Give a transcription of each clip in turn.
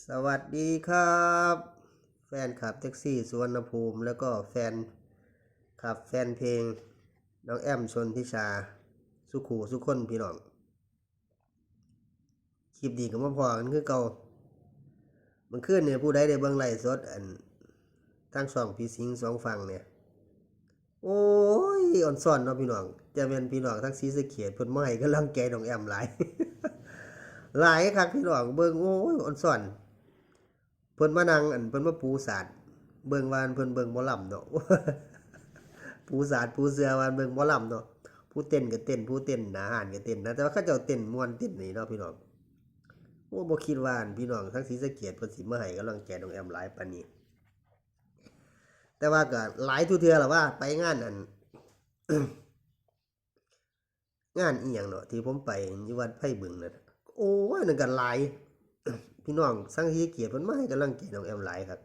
สวัสดีครับ แฟนคลับแท็กซี่สุวรรณภูมิ แล้วก็แฟนคลับแฟนเพลง น้องแอมชนทิชา สุขูสุคนพี่น้องคลิปดีกับมาพอกันคือเก่ามันขึ้นเนี่ยผู้ใดได้เบิ่งไลฟ์สดอันทั้งสองพี่สิงสองฝั่งเนี่ย โอ้ยอ่อนซ่อนเนาะพี่น้องจะเป็นพี่น้องทั้งสีสะเขียดเพิ่นมาให้กำลังใจน้องแอมหลายหลายคักพี่น้องเบิ่งโอ้ยอ่อนซ่อน พิ่นมานั่งอันเพิ่นมาปูสาดเบิ่งวานเพิ่นเบิ่งบ่ล่ำเนาะปูสาดปูเสือวานเบิ่งบ่ล่ำเนาะผู้เต้นก็เต้นผู้เต้นหนาหานก็เต้นนะแต่ว่าเขาเจ้าเต้นม่วนเต้นนี่เนาะพี่น้องโอ้บ่คิดว่านพี่น้องทั้งศรีสะเกียดเพิ่นสิมาให้กำลังใจน้องแอมหลายปานนี้ แต่ว่าก็หลายทุเทื่อล้วว่า ไปงานอันงานอีหยังเนาะที่ผมไปอยู่วัดไผ่บึงนั่นโอ้ยนั่นก็หลาย พี่น้องสังฮีเกียรติเพิ่นมาให้กำลังใจน้องแอมหลายครับ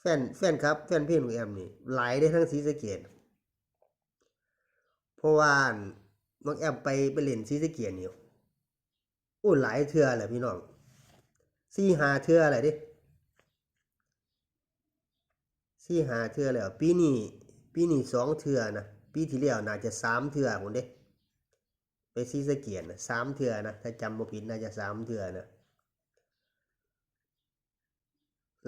แฟนแฟนครับ แฟนเพลงน้องแอมนี่หลายได้ทั้งศรีสะเกียรติเพราะว่าน้องแอมไปไปเล่นศรีสะเกียรตินี่โอ้หลายเทื่อแหละพี่น้องสี่หาเทื่อแหละเดิสี่หาเทื่อแล้ว ปีนี้ปีนี้สองเทื่อนะปีที่แล้วน่าจะสามเทื่อพุ่นเด้ไปศรีสะเกียรตินะสามเทื่อนะถ้าจำบ่ผิดน่าจะสามเทื่อนะ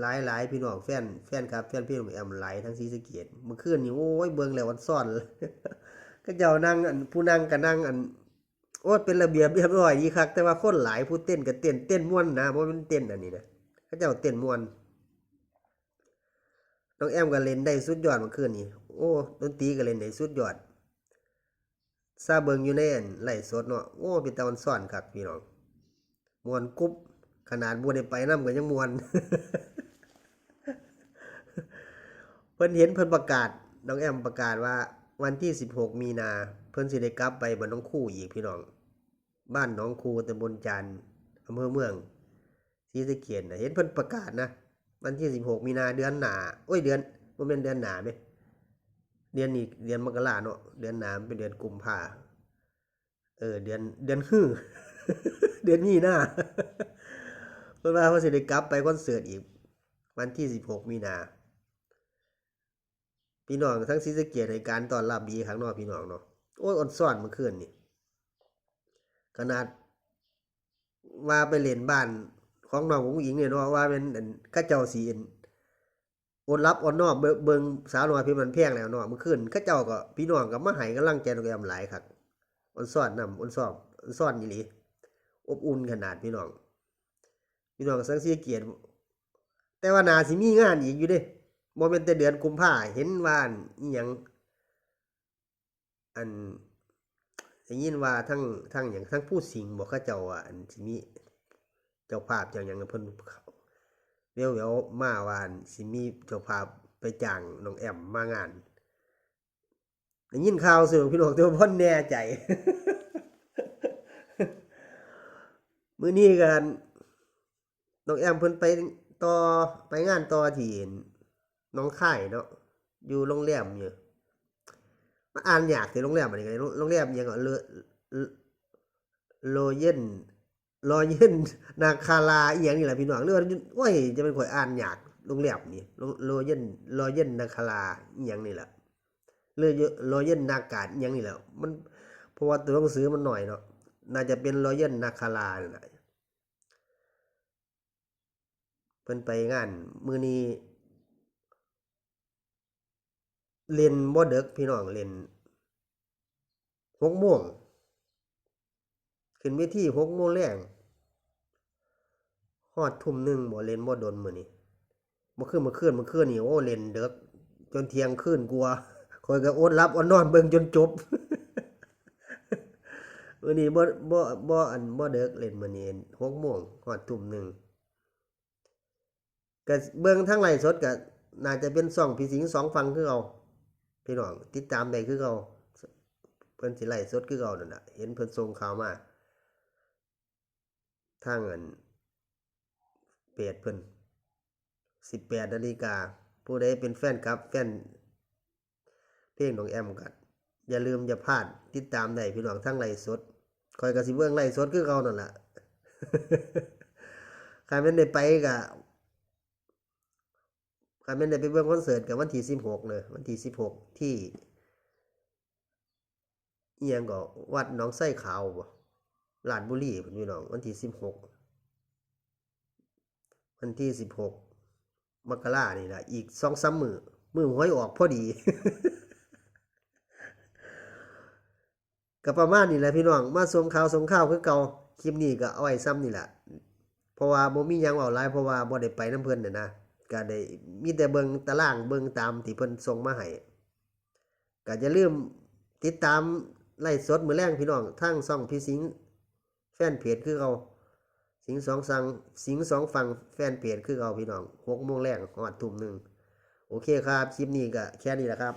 หลายหลายพี่น้องแฟนแฟนครับแฟนพี่น้องแอมหลายทั้งซีสเกียตเมื่อคืนนี่โอ้ยเบิ่งแล้ววันซ่อนก็เจ้านั่งอันผู้นั่งก็นั่งอันโอ้เป็นระเบียบเรียบร้อยดีคักแต่ว่าคนหลายผู้เต้นก็เต้นเต้นม่วนนะบ่แมันเต้นอันนี้นะเขาเจ้าเต้นม่วนน้องแอมก็เล่นได้สุดยอดเมื่อคืนนี่โอ้ดนตรีก็เล่นได้สุดยอดซาเบิงอยู่ในอันไหลสดเนาะโอ้เป็นตะวันซ่อนคักพี่น้องม่วนกุ๊บขนาดบ่ได้ไปน้ำก็ยังม่วน เพิ่นเห็นเพิ่นประกาศน้องแอมประกาศว่าวันที่ 16 มีนา เพิ่นสิได้กลับไปบ้านน้องคู่อีกพี่น้อง บ้านน้องคูตำบลจันอำเภอเมืองศรีสะเกียนะเห็นเพิ่นประกาศนะวันที่ 16 มีนาเดือนหนาโอ้ยเดือนบ่แม่นเดือนหน้าแม่เดือนนี้เดือนมกราเนาะเดือนหนามันเป็นเดือนกุมภาเออเดือนเดือนฮื้อเดือนมีนาเพิ่นว่าเพิ่นสิได้กลับไปคอนเสิร์ตอีก วันที่ 16 มีนา พี่น้องทั้งศรีสะเกียรติในการต้อนรับดีครั้งนอกพี่น้องเนาะโอ้ยอดซ่อนเมื่อคืนนี่ขนาดว่าไปเล่นบ้านของน้องของหญิงเนี่ยเนาะว่าเป็นข้าเจ้าสีอันอดรับอดนอกเบิงสาวน้อยพี่มันแพงแล้วเนาะเมื่อคืนข้าเจ้าก็พี่น้องก็มาให้กำลังใจน้องแอมหลายครับอดซ่อนนำอดซ่อมอดซ่อนอีหลีอบอุ่นขนาดพี่น้อง พี่น้องสังศรีสะเกียรติแต่ว่านาสิมีงานอีกอยู่เด้ บ่เป็นแต่เดือนกุมภาเห็นว่าอันอิหยังอันได้ยินว่าทั้งทั้งหยังทั้งผู้สิงบอกเขาเจ้าว่าอันสิมีเจ้าภาพเจ้าหยังเพิ่นเววๆมาว่าอันสิมีเจ้าภาพไปจ้างน้องแอมมางานได้ยินข่าวสื่อพี่น้องต่ว่าบ่แน่ใจมื้อนี้กันน้องแอมเพิ่นไปต่อไปงานต่อที่ น้องค่ายเนาะอยู่โรงแรมอยู่มาอ่านยากที่โรงแรมอันนี้ก็ได้โรงแรมยังก็เลโลเยนโลเยนนาคาลาอีหยังนี่แหละพี่น้องเรื่องโอ้ยจะเป็นข่อยอ่านยากโรงแรมนี่โลเยนโลเยนนาคาลาอีหยังนี่แหละเรื่อโลเยนนากาศอีหยังนี่แหละมันเพราะว่าตัวหนังสือมันหน่อยเนาะน่าจะเป็นโลเยนนาคาลานี่แหละเพิ่นไปงาน มือนี้ เล่นบ่เด็กพี่น้องเล่นหกโมงขึ้นเวทีหกโมงแรงฮอดทุ่มหนึ่งบ่เล่นบ่ดนมือนี้บ่คืนเมื่อคืนเมื่อคืนนี่โอ้เล่นเด็กจนเที่ยงคืนกลัวคอยก็อดหลับอดนอนเบิ่งจนจบมือนี้บ่บ่บ่อันบ่เด็กเล่นมือนี้หกโมงฮอดทุ่มหนึ่งก็เบิ่งทั้งไลฟ์สดก็น่าจะเป็นช่องพี่สิงสองฟังคือเอา พี่น้องติดตามได้คือเขาเพิ่นสิไล่สดคือเขานั่นน่ะเห็นเพิ่นส่งข่าวมาทางอันเพจเพิ่น18นาฬิกา ผู้ใดเป็นแฟนครับแฟน เพลงของแอมกัดอย่าลืมอย่าพลาดติดตามได้พี่น้องทั้งไล่สดคอยก็สิเบิ่งไล่สดคือเขานั่นล่ะใครแม่ได้ไปก็ใครแม่นได้ไปเบิ่งคอนเสิร์ตกับวันที่สิบหกเลยวันที่สิบหกที่เอียงก็วัดหนองไส้ขาวบ่ลาดบุรีพี่น้องวันที่สิบหกวันที่สิบหกมกรานี่ละอีกสองสามมือมือหวยออกพอดีก็ประมาณนี้แหละพี่น้องมาชมข่าวชมข่าวคือเก่าคลิปนี้ก็เอาไว้ซ้ำนี่แหละเพราะว่าบ่มียังเว้าหลายเพราะว่าบ่ได้ไปนํเพิ่นน่ะนะ ก็ได้มีแต่เบิงตารางเบิงตามที่เพิ่นส่งมาให้ก็จะลืมติดตามไลฟ์สดมือแรงพี่น้องทั้งซ่องพี่สิงแฟนเพจคือเราสิงสองสังสิงสองฟังแฟนเพจคือเราพี่น้องหกโมงแรงหอดทุ่มหนึ่งโอเคครับคลิปนี้ก็แค่นี้แหละครับ